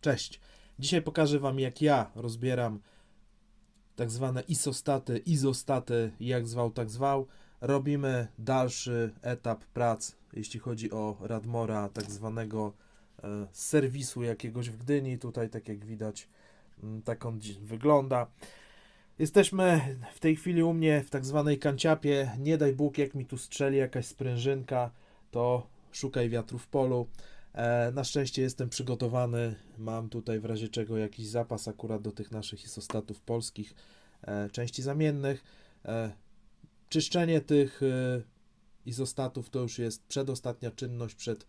Cześć. Dzisiaj pokażę Wam, jak ja rozbieram tak zwane isostaty, izostaty, jak zwał, tak zwał. Robimy dalszy etap prac, jeśli chodzi o Radmora, tak zwanego e, serwisu jakiegoś w Gdyni. Tutaj, tak jak widać, mm, tak on wygląda. Jesteśmy w tej chwili u mnie w tak zwanej kanciapie. Nie daj Bóg, jak mi tu strzeli jakaś sprężynka, to szukaj wiatru w polu. E, na szczęście jestem przygotowany. Mam tutaj w razie czego jakiś zapas akurat do tych naszych isostatów polskich, e, części zamiennych. E, czyszczenie tych izostatów to już jest przedostatnia czynność przed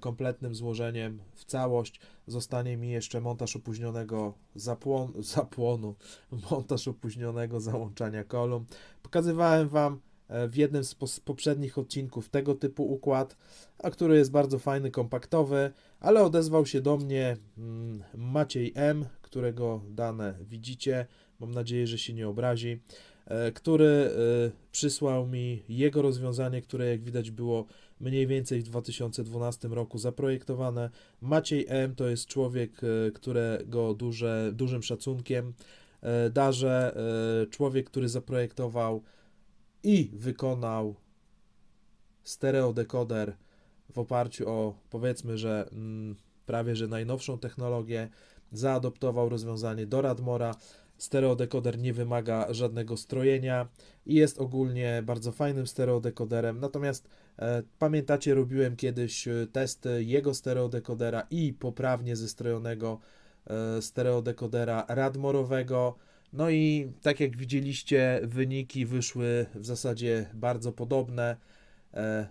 kompletnym złożeniem w całość. Zostanie mi jeszcze montaż opóźnionego zapłon, zapłonu, montaż opóźnionego załączania kolumn. Pokazywałem Wam w jednym z poprzednich odcinków tego typu układ, a który jest bardzo fajny, kompaktowy, ale odezwał się do mnie mm, Maciej M., którego dane widzicie, mam nadzieję, że się nie obrazi, e, który e, przysłał mi jego rozwiązanie, które jak widać było mniej więcej w 2012 roku zaprojektowane. Maciej M. to jest człowiek, e, którego duże, dużym szacunkiem e, darzę, e, człowiek, który zaprojektował i wykonał stereodekoder w oparciu o powiedzmy, że mm, prawie że najnowszą technologię, zaadoptował rozwiązanie do Radmora. Stereodekoder nie wymaga żadnego strojenia i jest ogólnie bardzo fajnym stereodekoderem. Natomiast e, pamiętacie, robiłem kiedyś e, testy jego stereodekodera i poprawnie zestrojonego e, stereodekodera Radmorowego. No i tak jak widzieliście, wyniki wyszły w zasadzie bardzo podobne. E,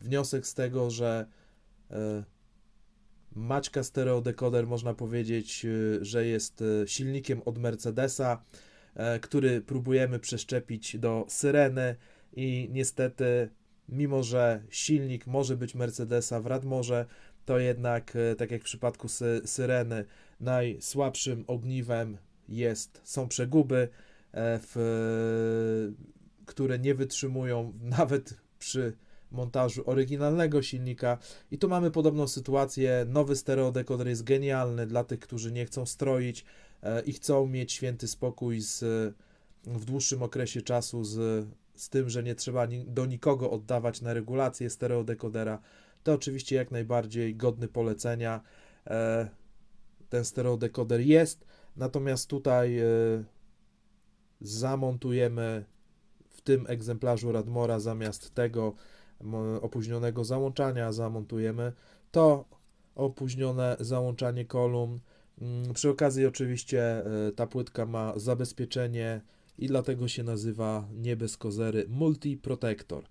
wniosek z tego, że e, Maćka stereodekoder można powiedzieć, e, że jest silnikiem od Mercedesa, który próbujemy przeszczepić do Syreny i niestety, mimo że silnik może być Mercedesa w Radmorze, to jednak, tak jak w przypadku sy Syreny, najsłabszym ogniwem jest, są przeguby, e, w, które nie wytrzymują nawet przy montażu oryginalnego silnika. I tu mamy podobną sytuację. Nowy stereodekoder jest genialny dla tych, którzy nie chcą stroić e, i chcą mieć święty spokój z, w dłuższym okresie czasu z, z tym, że nie trzeba do nikogo oddawać na regulację stereodekodera. To oczywiście jak najbardziej godny polecenia. E, ten stereodekoder jest, natomiast tutaj e, zamontujemy w tym egzemplarzu Radmora zamiast tego opóźnionego załączania zamontujemy to opóźnione załączanie kolumn. Mm, Przy okazji oczywiście e, ta płytka ma zabezpieczenie i dlatego się nazywa nie bez kozery Multi Protector.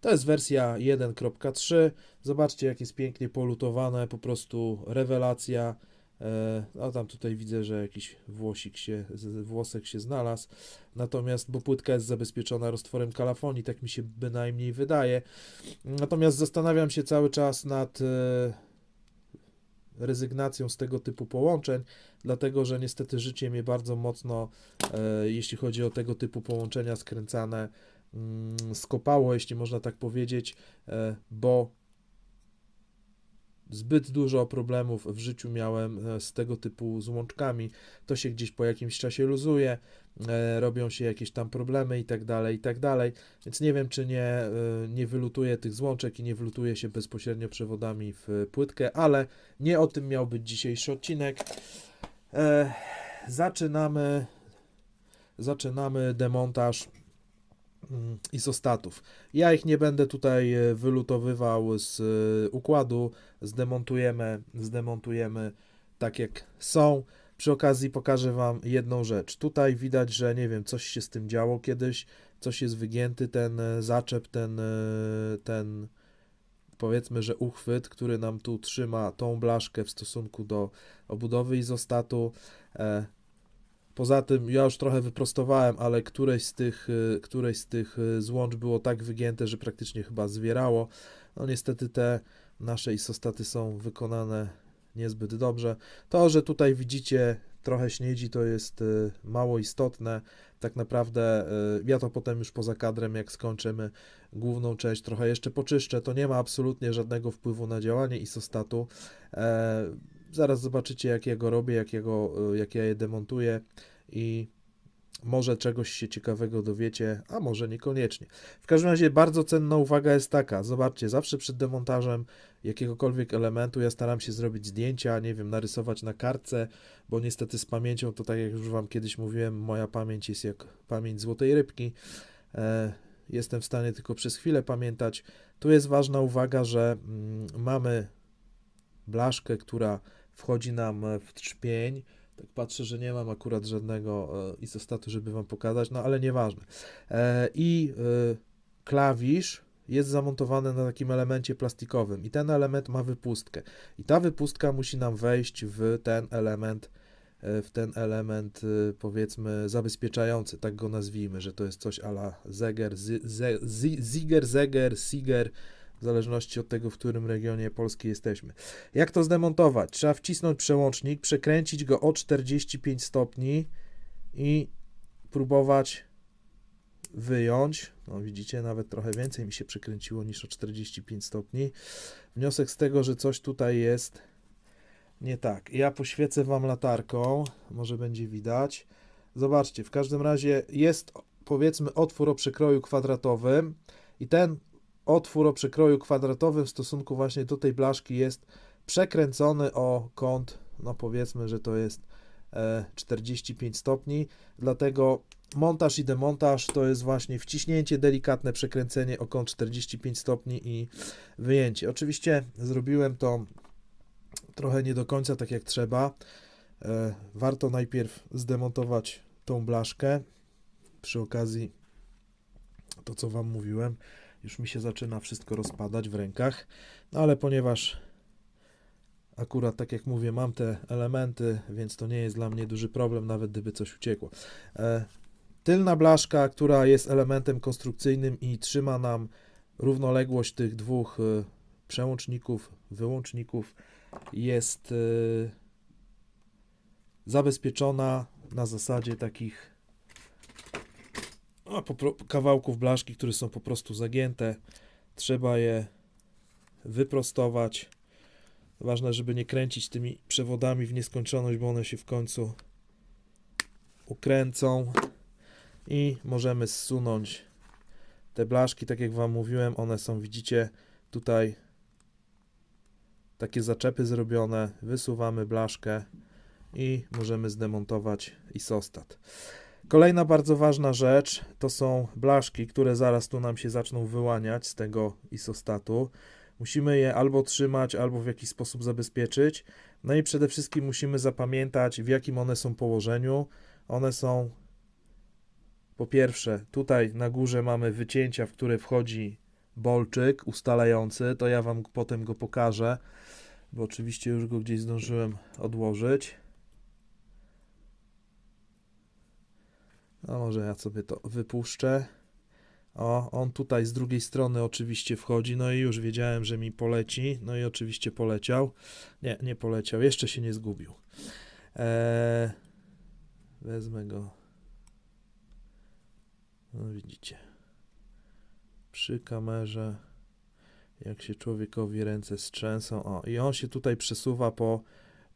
To jest wersja 1.3. Zobaczcie jak jest pięknie polutowane, po prostu rewelacja. E, A tam tutaj widzę, że jakiś włosik się, włosek się znalazł. Natomiast, bo płytka jest zabezpieczona roztworem kalafonii, tak mi się bynajmniej wydaje. Natomiast zastanawiam się cały czas nad e, rezygnacją z tego typu połączeń, dlatego że niestety życie mnie bardzo mocno, e, jeśli chodzi o tego typu połączenia skręcane, mm, skopało, jeśli można tak powiedzieć, bo zbyt dużo problemów w życiu miałem e, z tego typu złączkami. To się gdzieś po jakimś czasie luzuje, e, robią się jakieś tam problemy i tak dalej, i tak dalej. Więc nie wiem, czy nie, e, nie wylutuje tych złączek i nie wylutuje się bezpośrednio przewodami w płytkę, ale nie o tym miał być dzisiejszy odcinek. Zaczynamy, zaczynamy demontaż izostatów. Ja ich nie będę tutaj e, wylutowywał z e, układu, zdemontujemy, zdemontujemy tak jak są. Przy okazji pokażę Wam jedną rzecz. Tutaj widać, że nie wiem, coś się z tym działo kiedyś, coś jest wygięty, ten e, zaczep, ten, ten powiedzmy, że uchwyt, który nam tu trzyma tą blaszkę w stosunku do obudowy izostatu. E, Poza tym ja już trochę wyprostowałem, ale któreś z tych, e, któreś z tych e, złącz było tak wygięte, że praktycznie chyba zwierało. No niestety te nasze isostaty są wykonane niezbyt dobrze. To, że tutaj widzicie trochę śniedzi, to jest e, mało istotne. Tak naprawdę e, ja to potem już poza kadrem, jak skończymy główną część, trochę jeszcze poczyszczę. To nie ma absolutnie żadnego wpływu na działanie isostatu. E, zaraz zobaczycie, jak ja go robię, jak ja, go, y, jak ja je demontuję i może czegoś się ciekawego dowiecie, a może niekoniecznie. W każdym razie bardzo cenna uwaga jest taka, zobaczcie, zawsze przed demontażem jakiegokolwiek elementu ja staram się zrobić zdjęcia, nie wiem, narysować na kartce, bo niestety z pamięcią, to tak jak już Wam kiedyś mówiłem, moja pamięć jest jak pamięć złotej rybki. E, jestem w stanie tylko przez chwilę pamiętać. Tu jest ważna uwaga, że mm, mamy blaszkę, która wchodzi nam w trzpień. Tak patrzę, że nie mam akurat żadnego e, izostatu, żeby Wam pokazać, no ale nieważne. E, I e, klawisz jest zamontowany na takim elemencie plastikowym i ten element ma wypustkę. I ta wypustka musi nam wejść w ten element, e, w ten element e, powiedzmy zabezpieczający, tak go nazwijmy, że to jest coś ala Zeger, zy, ze, zi, Ziger, Zeger, Siger, w zależności od tego, w którym regionie Polski jesteśmy. Jak to zdemontować? Trzeba wcisnąć przełącznik, przekręcić go o 45 stopni i próbować wyjąć. No widzicie, nawet trochę więcej mi się przekręciło niż o 45 stopni. Wniosek z tego, że coś tutaj jest nie tak. Ja poświecę Wam latarką, może będzie widać. Zobaczcie, w każdym razie jest powiedzmy otwór o przekroju kwadratowym i ten otwór o przekroju kwadratowym w stosunku właśnie do tej blaszki jest przekręcony o kąt, no powiedzmy, że to jest e, 45 stopni, dlatego montaż i demontaż to jest właśnie wciśnięcie, delikatne przekręcenie o kąt 45 stopni i wyjęcie. Oczywiście zrobiłem to trochę nie do końca tak jak trzeba. E, warto najpierw zdemontować tą blaszkę. Przy okazji to co Wam mówiłem, już mi się zaczyna wszystko rozpadać w rękach, no ale ponieważ akurat tak jak mówię, mam te elementy, więc to nie jest dla mnie duży problem, nawet gdyby coś uciekło. E, tylna blaszka, która jest elementem konstrukcyjnym i trzyma nam równoległość tych dwóch e, przełączników, wyłączników, jest e, zabezpieczona na zasadzie takich pro- kawałków blaszki, które są po prostu zagięte. Trzeba je wyprostować. Ważne, żeby nie kręcić tymi przewodami w nieskończoność, bo one się w końcu ukręcą i możemy zsunąć te blaszki, tak jak Wam mówiłem, one są, widzicie, tutaj takie zaczepy zrobione, wysuwamy blaszkę i możemy zdemontować isostat. Kolejna bardzo ważna rzecz to są blaszki, które zaraz tu nam się zaczną wyłaniać z tego isostatu. Musimy je albo trzymać, albo w jakiś sposób zabezpieczyć. No i przede wszystkim musimy zapamiętać, w jakim one są położeniu. One są po pierwsze, tutaj na górze mamy wycięcia, w które wchodzi bolczyk ustalający. To ja Wam potem go pokażę, bo oczywiście już go gdzieś zdążyłem odłożyć. No może ja sobie to wypuszczę. O, on tutaj z drugiej strony oczywiście wchodzi, no i już wiedziałem, że mi poleci, no i oczywiście poleciał. Nie, nie poleciał, jeszcze się nie zgubił. Eee, wezmę go. No widzicie. Przy kamerze, jak się człowiekowi ręce strzęsą. O, i on się tutaj przesuwa po,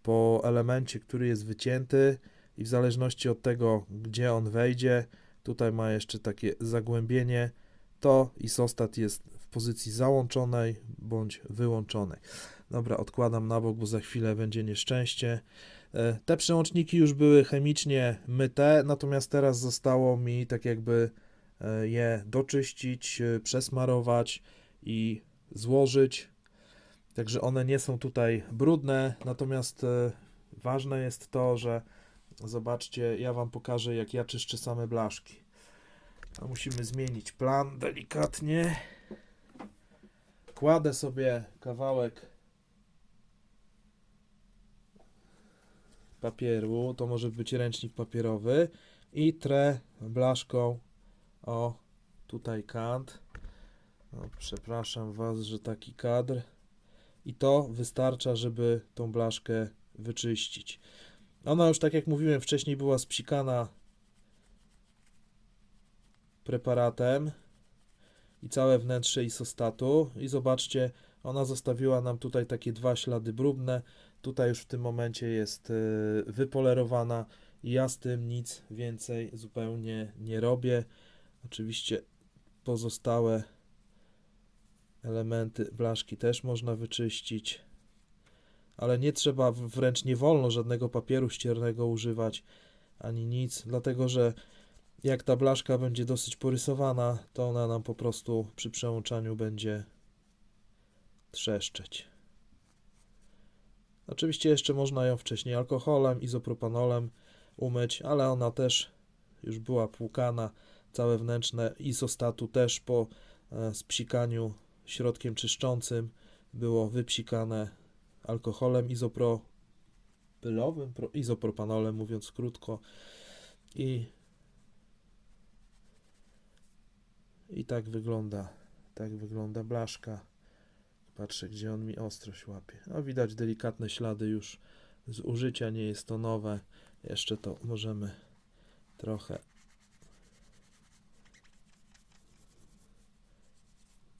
po elemencie, który jest wycięty i w zależności od tego, gdzie on wejdzie, tutaj ma jeszcze takie zagłębienie, to isostat jest w pozycji załączonej bądź wyłączonej. Dobra, odkładam na bok, bo za chwilę będzie nieszczęście. E, Te przełączniki już były chemicznie myte, natomiast teraz zostało mi tak jakby e, je doczyścić, e, przesmarować i złożyć. Także one nie są tutaj brudne, natomiast ważne jest to, że Zobaczcie, ja Wam pokażę, jak ja czyszczę same blaszki. A musimy zmienić plan delikatnie. Kładę sobie kawałek papieru, to może być ręcznik papierowy i trę blaszką o tutaj kant. No, przepraszam Was, że taki kadr. I to wystarcza, żeby tą blaszkę wyczyścić. Ona już, tak jak mówiłem wcześniej, była spsikana preparatem i całe wnętrze isostatu. I zobaczcie, ona zostawiła nam tutaj takie dwa ślady brudne. Tutaj już w tym momencie jest y, wypolerowana. Ja z tym nic więcej zupełnie nie robię. Oczywiście pozostałe elementy blaszki też można wyczyścić, ale nie trzeba, wręcz nie wolno żadnego papieru ściernego używać ani nic, dlatego że jak ta blaszka będzie dosyć porysowana, to ona nam po prostu przy przełączaniu będzie trzeszczeć. Oczywiście jeszcze można ją wcześniej alkoholem, izopropanolem umyć, ale ona też już była płukana, całe wnętrzne izostatu też po e, spsikaniu środkiem czyszczącym było wypsikane alkoholem izopropylowym, pro, izopropanolem mówiąc krótko. I i tak wygląda tak wygląda blaszka. Patrzę gdzie on mi ostrość łapie. No widać delikatne ślady już z użycia nie jest to nowe. Jeszcze to możemy trochę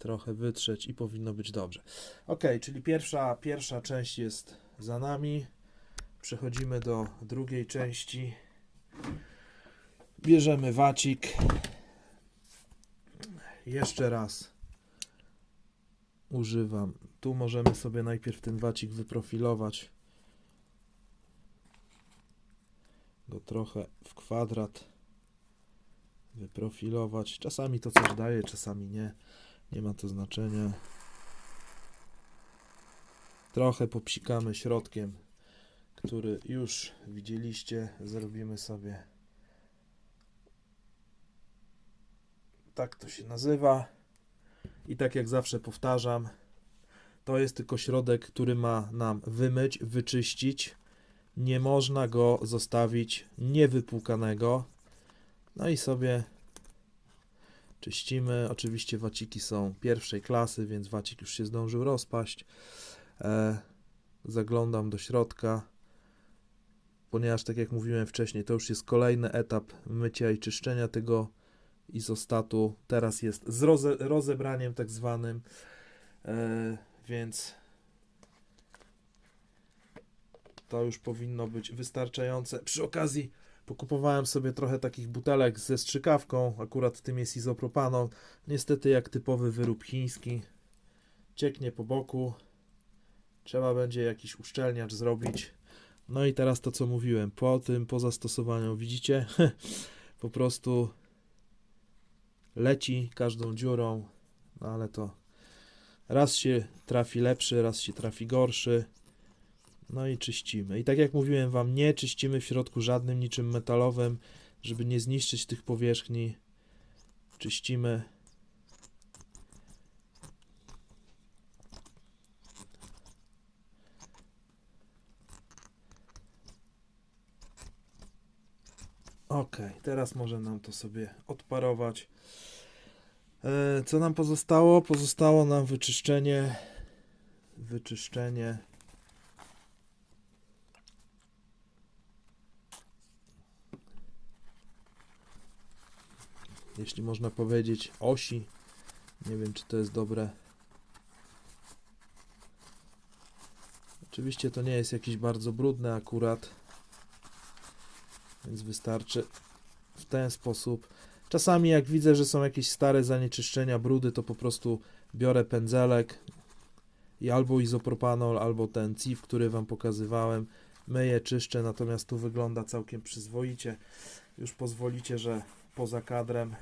trochę wytrzeć i powinno być dobrze. Ok, czyli pierwsza, pierwsza część jest za nami. Przechodzimy do drugiej części. Bierzemy wacik. Jeszcze raz używam. Tu możemy sobie najpierw ten wacik wyprofilować. Go trochę w kwadrat wyprofilować. Czasami to coś daje, czasami nie. Nie ma to znaczenia. Trochę popsikamy środkiem, który już widzieliście. Zrobimy sobie. Tak to się nazywa. I tak jak zawsze powtarzam, to jest tylko środek, który ma nam wymyć, wyczyścić. Nie można go zostawić niewypłukanego. No i sobie czyścimy. Oczywiście waciki są pierwszej klasy, więc wacik już się zdążył rozpaść. E, zaglądam do środka, ponieważ tak jak mówiłem wcześniej, to już jest kolejny etap mycia i czyszczenia tego izostatu. Teraz jest z roze, rozebraniem tak zwanym, e, więc to już powinno być wystarczające. Przy okazji Pokupowałem sobie trochę takich butelek ze strzykawką, akurat tym jest izopropanon. Niestety jak typowy wyrób chiński. Cieknie po boku. Trzeba będzie jakiś uszczelniacz zrobić. No i teraz to co mówiłem, po tym, po zastosowaniu, widzicie? po prostu leci każdą dziurą, no ale to raz się trafi lepszy, raz się trafi gorszy. No i czyścimy. I tak jak mówiłem Wam, nie czyścimy w środku żadnym niczym metalowym, żeby nie zniszczyć tych powierzchni. Czyścimy. Ok, teraz może nam to sobie odparować. E, co nam pozostało? Pozostało nam wyczyszczenie. Wyczyszczenie jeśli można powiedzieć, osi. Nie wiem, czy to jest dobre. Oczywiście to nie jest jakieś bardzo brudne akurat, więc wystarczy w ten sposób. Czasami jak widzę, że są jakieś stare zanieczyszczenia, brudy, to po prostu biorę pędzelek i albo izopropanol, albo ten CIF, który Wam pokazywałem, myję, czyszczę, natomiast tu wygląda całkiem przyzwoicie. Już pozwolicie, że poza kadrem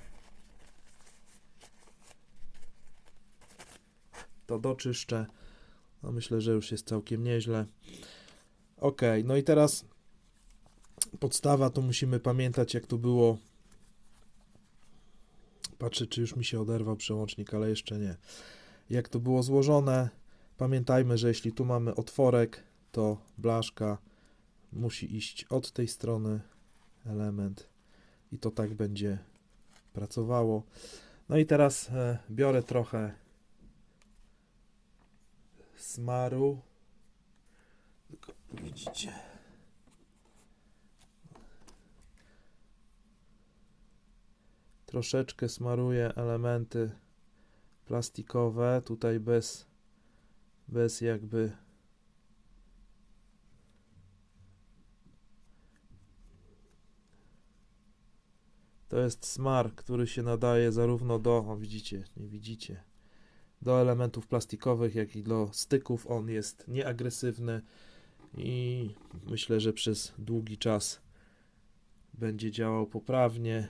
to doczyszczę. No myślę, że już jest całkiem nieźle. Ok, no i teraz podstawa to musimy pamiętać, jak to było. Patrzę, czy już mi się oderwał przełącznik, ale jeszcze nie. Jak to było złożone, pamiętajmy, że jeśli tu mamy otworek, to blaszka musi iść od tej strony element i to tak będzie pracowało. No i teraz e, biorę trochę smaru. Tylko widzicie. Troszeczkę smaruję elementy plastikowe, tutaj bez, bez jakby To jest smar, który się nadaje zarówno do, o widzicie, nie widzicie, do elementów plastikowych, jak i do styków. On jest nieagresywny i myślę, że przez długi czas będzie działał poprawnie.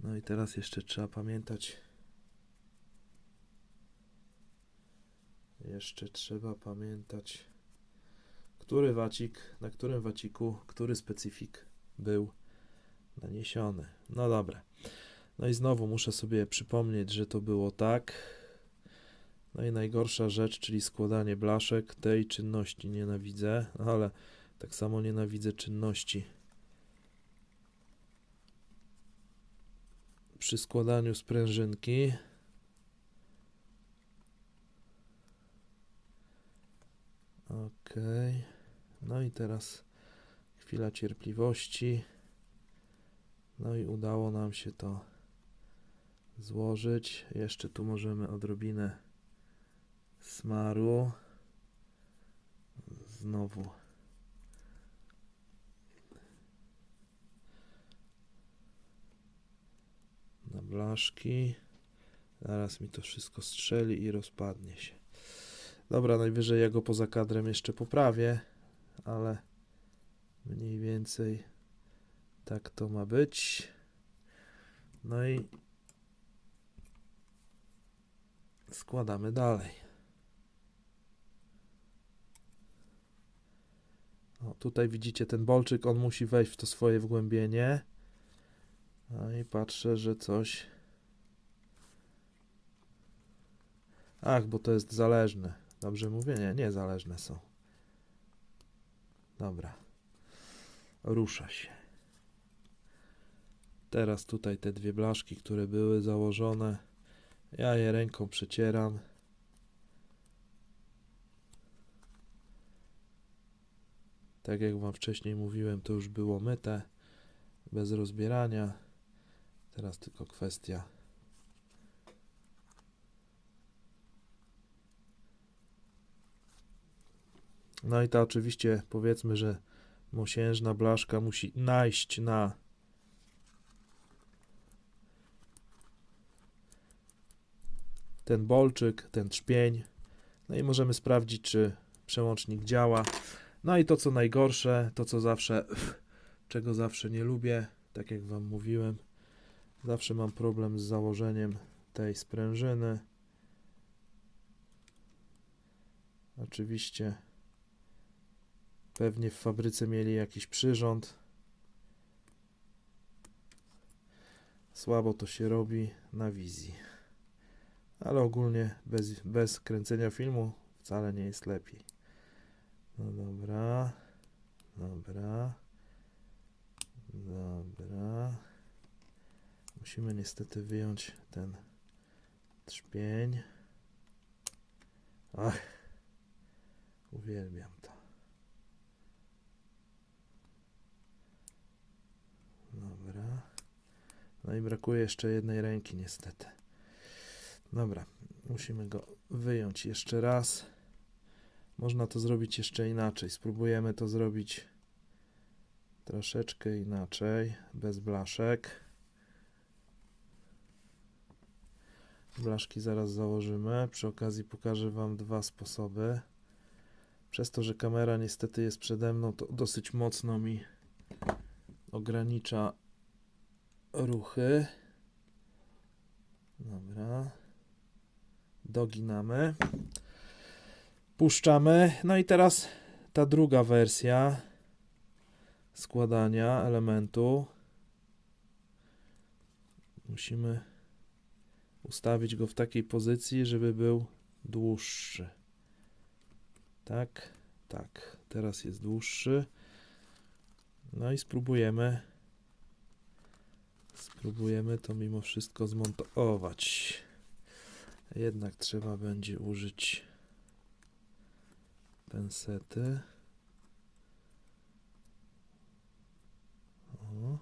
No i teraz jeszcze trzeba pamiętać. Jeszcze trzeba pamiętać, który wacik, na którym waciku, który specyfik był naniesiony. No dobra. No i znowu muszę sobie przypomnieć, że to było tak. No i najgorsza rzecz, czyli składanie blaszek. Tej czynności nienawidzę, ale tak samo nienawidzę czynności przy składaniu sprężynki. Ok. No i teraz chwila cierpliwości. No i udało nam się to złożyć. Jeszcze tu możemy odrobinę smaru. Znowu. Na blaszki. Zaraz mi to wszystko strzeli i rozpadnie się. Dobra, najwyżej ja go poza kadrem jeszcze poprawię, ale mniej więcej tak to ma być. No i składamy dalej. O, tutaj widzicie ten bolczyk, on musi wejść w to swoje wgłębienie. No i patrzę, że coś. Ach, bo to jest zależne. Dobrze mówię? Nie, niezależne są. Dobra. Rusza się. Teraz tutaj te dwie blaszki, które były założone, ja je ręką przecieram. Tak jak Wam wcześniej mówiłem, to już było myte, bez rozbierania. Teraz tylko kwestia No i ta oczywiście powiedzmy, że mosiężna blaszka musi najść na ten bolczyk, ten trzpień. No i możemy sprawdzić, czy przełącznik działa. No i to co najgorsze, to co zawsze, czego zawsze nie lubię, tak jak Wam mówiłem, zawsze mam problem z założeniem tej sprężyny. Oczywiście Pewnie w fabryce mieli jakiś przyrząd. Słabo to się robi na wizji. Ale ogólnie bez, bez kręcenia filmu wcale nie jest lepiej. No dobra. Dobra. Dobra. Musimy niestety wyjąć ten trzpień. Ach. Uwielbiam to. Dobra. No i brakuje jeszcze jednej ręki, niestety. Dobra, musimy go wyjąć jeszcze raz. Można to zrobić jeszcze inaczej. Spróbujemy to zrobić troszeczkę inaczej, bez blaszek. Blaszki zaraz założymy. Przy okazji pokażę Wam dwa sposoby. Przez to, że kamera niestety jest przede mną, to dosyć mocno mi ogranicza ruchy. Dobra. Doginamy. Puszczamy. No i teraz ta druga wersja składania elementu. Musimy ustawić go w takiej pozycji, żeby był dłuższy. Tak, tak. Teraz jest dłuższy. No i spróbujemy spróbujemy to mimo wszystko zmontować. Jednak trzeba będzie użyć pensety. O.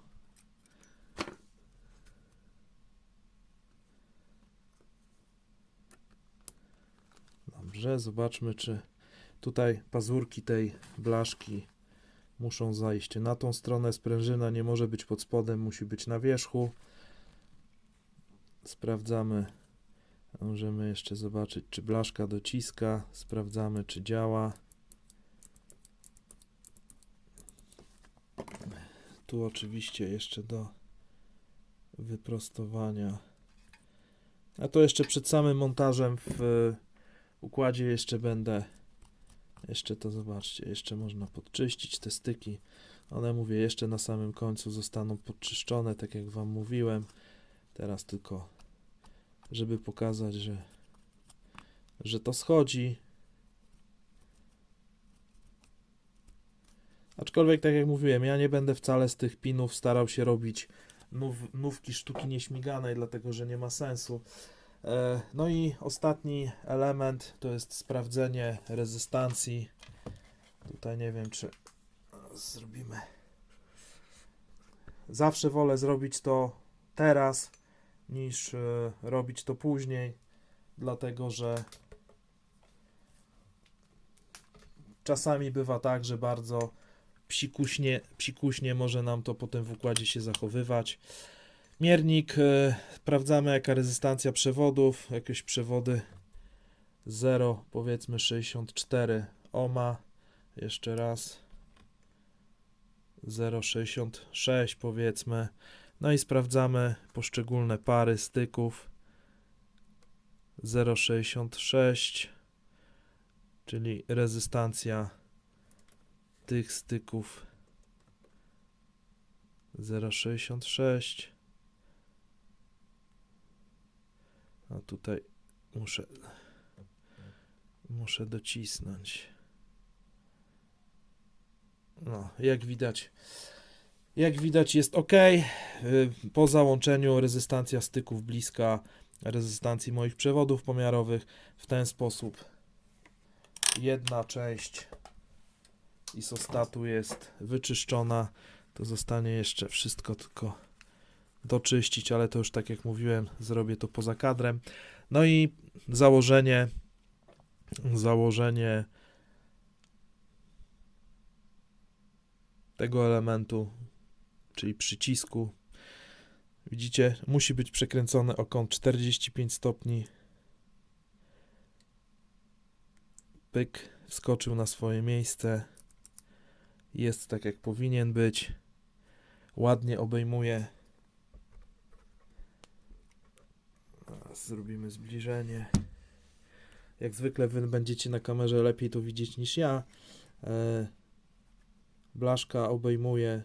Dobrze, zobaczmy czy tutaj pazurki tej blaszki muszą zajść na tą stronę. Sprężyna nie może być pod spodem, musi być na wierzchu. Sprawdzamy. Możemy jeszcze zobaczyć, czy blaszka dociska. Sprawdzamy, czy działa. Tu oczywiście jeszcze do wyprostowania. A to jeszcze przed samym montażem w układzie jeszcze będę. Jeszcze to zobaczcie, jeszcze można podczyścić te styki. One mówię, jeszcze na samym końcu zostaną podczyszczone, tak jak Wam mówiłem. Teraz tylko, żeby pokazać, że, że to schodzi. Aczkolwiek, tak jak mówiłem, ja nie będę wcale z tych pinów starał się robić nów, nówki sztuki nieśmiganej, dlatego że nie ma sensu. E, No i ostatni element to jest sprawdzenie rezystancji. Tutaj nie wiem, czy zrobimy. Zawsze wolę zrobić to teraz, niż e, robić to później, dlatego że czasami bywa tak, że bardzo psikuśnie, psikuśnie może nam to potem w układzie się zachowywać. Miernik, e, sprawdzamy jaka rezystancja przewodów, jakieś przewody 0, powiedzmy 64 ohma, jeszcze raz. 0,66 powiedzmy, no i sprawdzamy poszczególne pary styków. 0,66 czyli rezystancja tych styków. 0,66 a tutaj muszę muszę docisnąć. No jak widać jak widać jest ok. Po załączeniu rezystancja styków bliska rezystancji moich przewodów pomiarowych w ten sposób. Jedna część isostatu jest wyczyszczona. To zostanie jeszcze wszystko tylko doczyścić, ale to już tak jak mówiłem, zrobię to poza kadrem. No i założenie założenie tego elementu, czyli przycisku. Widzicie, musi być przekręcony o kąt 45 stopni. Pyk, wskoczył na swoje miejsce jest tak jak powinien być. Ładnie obejmuje. Teraz zrobimy zbliżenie. Jak zwykle wy będziecie na kamerze lepiej to widzieć niż ja. E, blaszka obejmuje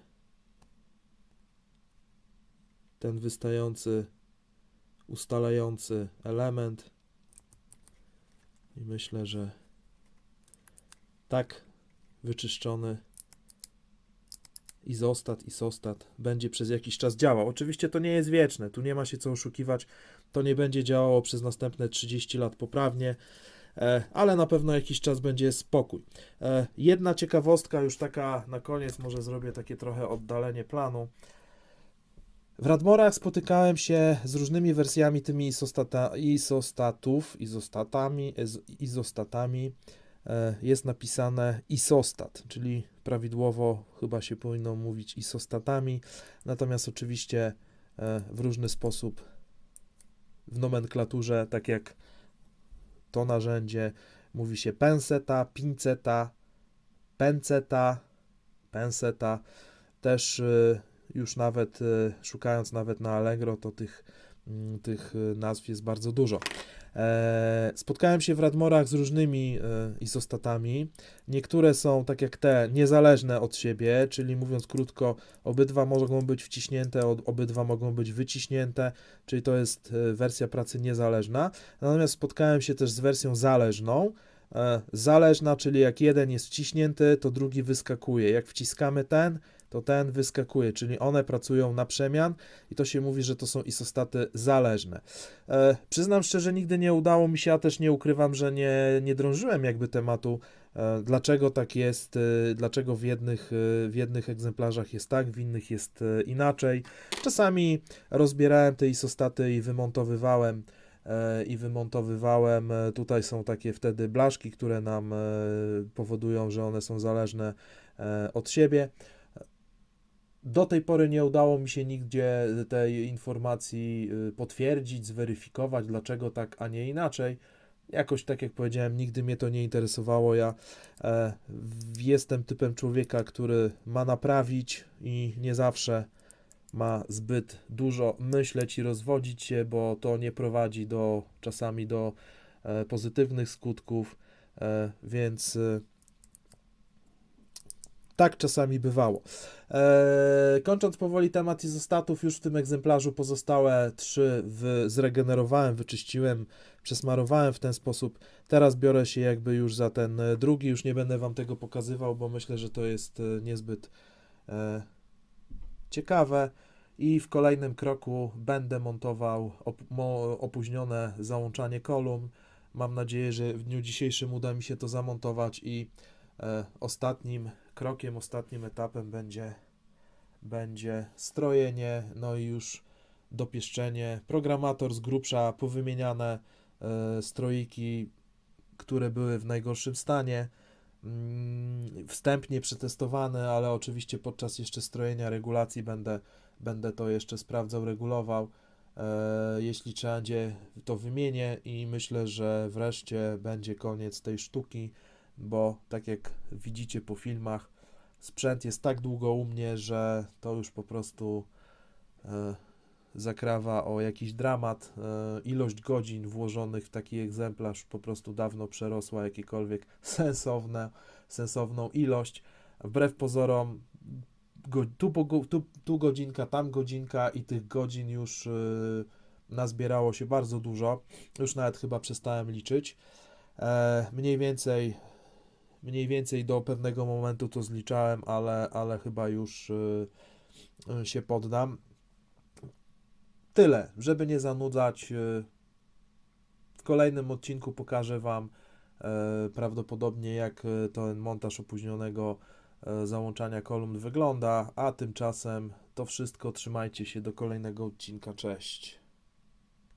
ten wystający, ustalający element. I myślę, że tak wyczyszczony izostat, isostat będzie przez jakiś czas działał. Oczywiście to nie jest wieczne, tu nie ma się co oszukiwać, to nie będzie działało przez następne 30 lat poprawnie, e, ale na pewno jakiś czas będzie spokój. E, Jedna ciekawostka, już taka na koniec, może zrobię takie trochę oddalenie planu. W Radmorach spotykałem się z różnymi wersjami tymi isostata, isostatów, izostatami, iz- izostatami. E, Jest napisane isostat, czyli prawidłowo chyba się powinno mówić isostatami, natomiast oczywiście e, w różny sposób w nomenklaturze, tak jak to narzędzie, mówi się penseta, pinceta, penceta, penseta. Też e, już nawet e, szukając nawet na Allegro, to tych, tych e, nazw jest bardzo dużo. E, Spotkałem się w Radmorach z różnymi e, izostatami. Niektóre są, tak jak te, niezależne od siebie, czyli mówiąc krótko, obydwa mogą być wciśnięte, obydwa mogą być wyciśnięte, czyli to jest wersja pracy niezależna. Natomiast spotkałem się też z wersją zależną. Zależna, czyli jak jeden jest wciśnięty, to drugi wyskakuje. Jak wciskamy ten, to ten wyskakuje, czyli one pracują na przemian i to się mówi, że to są isostaty zależne. E, przyznam szczerze, nigdy nie udało mi się, a też nie ukrywam, że nie, nie drążyłem jakby tematu, e, dlaczego tak jest, e, dlaczego w jednych, e, w jednych egzemplarzach jest tak, w innych jest e, inaczej. Czasami rozbierałem te isostaty i wymontowywałem e, i wymontowywałem. Tutaj są takie wtedy blaszki, które nam powodują, że one są zależne od siebie. Do tej pory nie udało mi się nigdzie tej informacji y, potwierdzić, zweryfikować, dlaczego tak, a nie inaczej. Jakoś tak jak powiedziałem, nigdy mnie to nie interesowało. Ja e, jestem typem człowieka, który ma naprawić i nie zawsze ma zbyt dużo myśleć i rozwodzić się, bo to nie prowadzi do czasami do e, pozytywnych skutków, e, więc e, tak czasami bywało. E, kończąc powoli temat izostatów, już w tym egzemplarzu pozostałe trzy w, zregenerowałem, wyczyściłem, przesmarowałem w ten sposób. Teraz biorę się jakby już za ten e, drugi, już nie będę Wam tego pokazywał, bo myślę, że to jest e, niezbyt e, ciekawe. I w kolejnym kroku będę montował op- mo- opóźnione załączanie kolumn. Mam nadzieję, że w dniu dzisiejszym uda mi się to zamontować i e, ostatnim krokiem, ostatnim etapem będzie, będzie strojenie, no i już dopieszczenie. Programator z grubsza powymieniane e, stroiki, które były w najgorszym stanie. Mm, Wstępnie przetestowane, ale oczywiście podczas jeszcze strojenia regulacji będę, będę to jeszcze sprawdzał, regulował. E, Jeśli trzeba będzie, to wymienię i myślę, że wreszcie będzie koniec tej sztuki, bo tak jak widzicie po filmach, sprzęt jest tak długo u mnie, że to już po prostu e, zakrawa o jakiś dramat. E, ilość godzin włożonych w taki egzemplarz po prostu dawno przerosła jakiekolwiek sensowne, sensowną ilość. Wbrew pozorom, tu, tu, tu godzinka, tam godzinka i tych godzin już y, nazbierało się bardzo dużo. Już nawet chyba przestałem liczyć. E, mniej więcej mniej więcej do pewnego momentu to zliczałem, ale, ale chyba już y, y, się poddam. Tyle, żeby nie zanudzać. y, W kolejnym odcinku pokażę Wam e, prawdopodobnie jak e, ten montaż opóźnionego e, załączania kolumn wygląda, a tymczasem to wszystko. Trzymajcie się do kolejnego odcinka. Cześć.